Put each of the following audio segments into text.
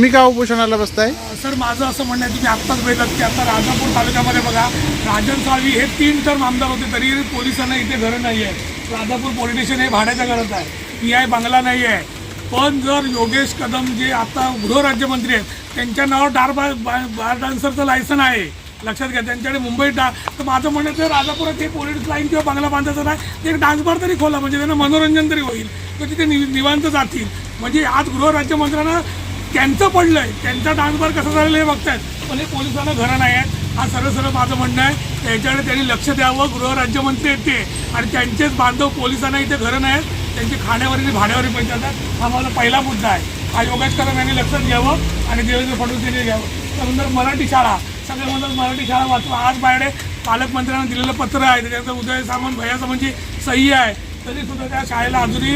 तुम्ही का उपोषणाला बसताय? सर माझं असं म्हणणं आहे की आत्ताच भेटत की आता राजापूर तालुक्यामध्ये बघा राजन साळवी हे तीन टर्म आमदार होते तरी पोलिसांना इथे घरं नाही आहे राजापूर पोलीस स्टेशन हे भाड्याच्या घरात आहे. पी आय बंगला नाही आहे पण जर योगेश कदम जे आता गृहराज्यमंत्री आहेत त्यांच्या नावावर डार बार बार डान्सरचं लायसन आहे. लक्षात घ्या त्यांच्याकडे मुंबईत डा तर माझं म्हणणं तर ते राजापुरात हे पोलीस लाईन किंवा बंगला बांधायचं नाही ते एक डान्स बार तरी खोला म्हणजे त्यांना मनोरंजन तरी होईल. तर तिथे नि निवांत जातील. म्हणजे आज गृहराज्यमंत्र्यांना त्यांचं पडलंय. त्यांचा डान्स कसं कसा झालेला हे बघतायत. पण हे पोलिसांना घरं नाही आहेत हा सरळ सरळ माझं म्हणणं आहे. त्याच्याकडे त्यांनी लक्ष द्यावं. गृहराज्यमंत्री आहेत ते आणि त्यांचेच बांधव पोलिसांना इथे घरं नाही आहेत त्यांची खाण्यावर आणि भाड्यावरील पैसे जातात. हा माझा पहिला मुद्दा आहे. हा योगेश कदम यांनी लक्षात घ्यावं आणि देवेंद्र फडणवीस यांनी घ्यावं. त्यानंतर मराठी शाळा. सगळे म्हणतात मराठी शाळा वाचवा. आज बाहेर पालकमंत्र्यांना दिलेलं पत्र आहे. त्याच्यानंतर उदय सामंत भैया म्हणजे सही आहे. तरी सुद्धा त्या शाळेला अजूनही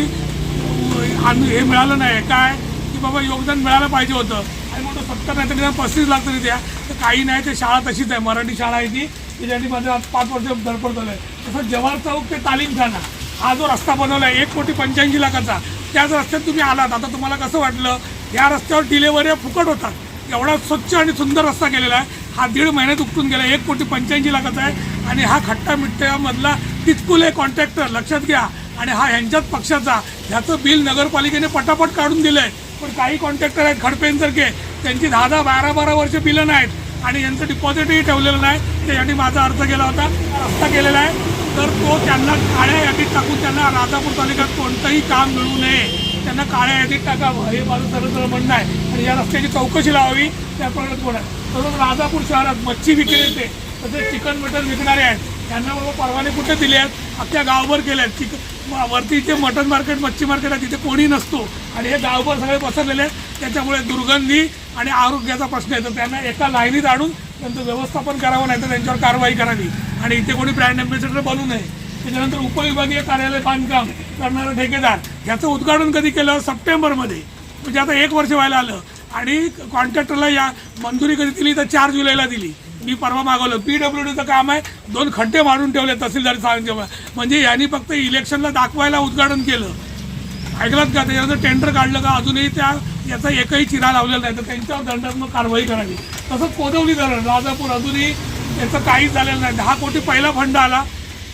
हे मिळालं नाही. काय? बाबा योगदान मिळालं पाहिजे होतं. आणि म्हणतो सत्तर नाही तर निदान पस्तीस लाख तरी द्या. तर काही नाही ते शाळा तशीच आहे. मराठी शाळा आहे ती. त्याच्यासाठी माझं आज पाच वर्ष धडपड झालं आहे तसं जवाहर चौक ते तालीमखाना हा जो रस्ता बनवला आहे एक कोटी पंच्याऐंशी लाखाचा. त्याच रस्त्यात तुम्ही आलात. आता तुम्हाला कसं वाटलं? या रस्त्यावर डिलेवऱ्या फुकट होतात. एवढा स्वच्छ आणि सुंदर रस्ता केलेला आहे. हा दीड महिन्यात उपटून गेला. एक कोटी पंच्याऐंशी लाखाचा आहे. आणि हा खट्टा मिठ्ठ्यामधला तितकुल आहे कॉन्ट्रॅक्टर. लक्षात घ्या. आणि हा ह्यांच्याच पक्षाचा. ह्याचं बिल नगरपालिकेने पटापट काढून दिलं आहे पण काही कॉन्ट्रॅक्टर आहेत. खडपेंसारखे त्यांची दहा दहा बारा बारा वर्ष बिलं नाहीत. आणि यांचं डिपॉझिटही ठेवलेलं नाही. त्यासाठी माझा अर्ज केला होता. रस्ता केलेला आहे. तर तो त्यांना काळ्या यादीत टाकून त्यांना राजापूर तालुक्यात कोणतंही काम मिळू नये. त्यांना काळ्या यादीत टाकावं. हे माझं सरळ सरळ म्हणणं आहे. आणि या रस्त्याची चौकशी लावावी. त्याप्रमाणे कोण आहे तसंच राजापूर शहरात मच्छी विक्रेते तसेच चिकन मटन विकणारे आहेत. त्यांना बाबा परवाने कुठे दिले आहेत? अख्ख्या गावभर केले आहेत. चिक वरती जे मटन मार्केट मच्छी मार्केट आहे तिथे कोणी नसतो. आणि हे गावभर सगळे पसरलेले आहेत. त्याच्यामुळे दुर्गंधी आणि आरोग्याचा प्रश्न येतो. त्यांना एका लाईनीत आणून त्यांचं व्यवस्थापन करावं नाही तर त्यांच्यावर कारवाई करावी. आणि इथे कोणी ब्रँड अँबॅसेडर बनू नये. त्याच्यानंतर उपविभागीय कार्यालय बांधकाम करणारा ठेकेदार ह्याचं उद्घाटन कधी केलं? सप्टेंबरमध्ये. म्हणजे आता एक वर्ष व्हायला आलं. आणि कॉन्ट्रॅक्टरला या मंजुरी कधी दिली? तर चार जुलैला दिली. मी परवा मागवलं. पी डब्ल्यू डीचं काम आहे दोन खड्डे मारून ठेवले तहसीलदार सांगितलं म्हणजे यांनी फक्त इलेक्शनला दाखवायला उद्घाटन केलं. ऐकलात का? त्याच्यानंतर टेंडर काढलं का? अजूनही त्या याचा एकही चिरा लावलेला नाही. तर त्यांच्यावर दंडात्मक कारवाई करावी. तसंच कोदवली धरण राजापूर अजूनही त्याचं काहीच झालेलं नाही. दहा कोटी पहिला फंड आला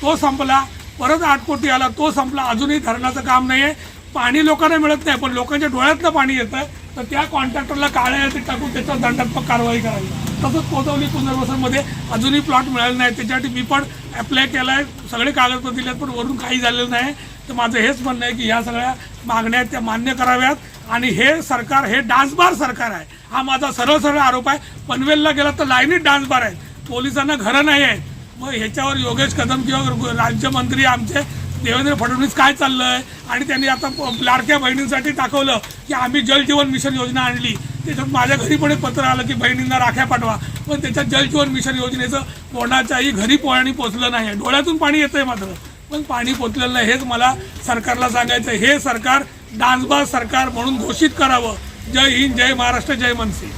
तो संपला. परत आठ कोटी आला तो संपला. अजूनही धरणाचं काम नाही आहे पाणी लोकांना मिळत नाही पण लोकांच्या डोळ्यातलं पाणी येतं तर त्या कॉन्ट्रॅक्टरला काळ्या यादीत टाकून त्याच्यावर दंडात्मक कारवाई करावी. तसंच कोदवली पुनर्वसनमध्ये अजूनही प्लॉट मिळाले नाही. त्याच्यासाठी मी पण अप्लाय केला आहे सगळे कागदपत्र दिलेत पण वरून काही झालेलं नाही. तर माझं हेच म्हणणं आहे की ह्या सगळ्या मागण्या त्या मान्य कराव्यात. आणि हे सरकार हे डान्सबार सरकार आहे. हा माझा सरळ सरळ आरोप आहे. पनवेलला गेला तर लाईनीत डान्सबार आहेत. पोलिसांना घरं नाही आहेत. मग ह्याच्यावर योगेश कदम किंवा राज्यमंत्री आमचे देवेंद्र फडणवीस काय चाललंय? आणि त्यांनी आता लाडक्या बहिणींसाठी दाखवलं की आम्ही जल जीवन मिशन योजना आणली. त्याच्यात माझ्या घरी पण एक पत्र आलं की बहिणींना राख्या पाठवा. पण त्याच्यात जल जीवन मिशन योजनेचं कोणाच्याही घरी पाणी पोचलं नाही डोळ्यातून पाणी येतंय मात्र. पण पाणी पोचलेलं नाही हेच मला सरकारला सांगायचं हे सरकार डान्सबाज सरकार म्हणून घोषित करावं. जय हिंद जय महाराष्ट्र जय मनसी.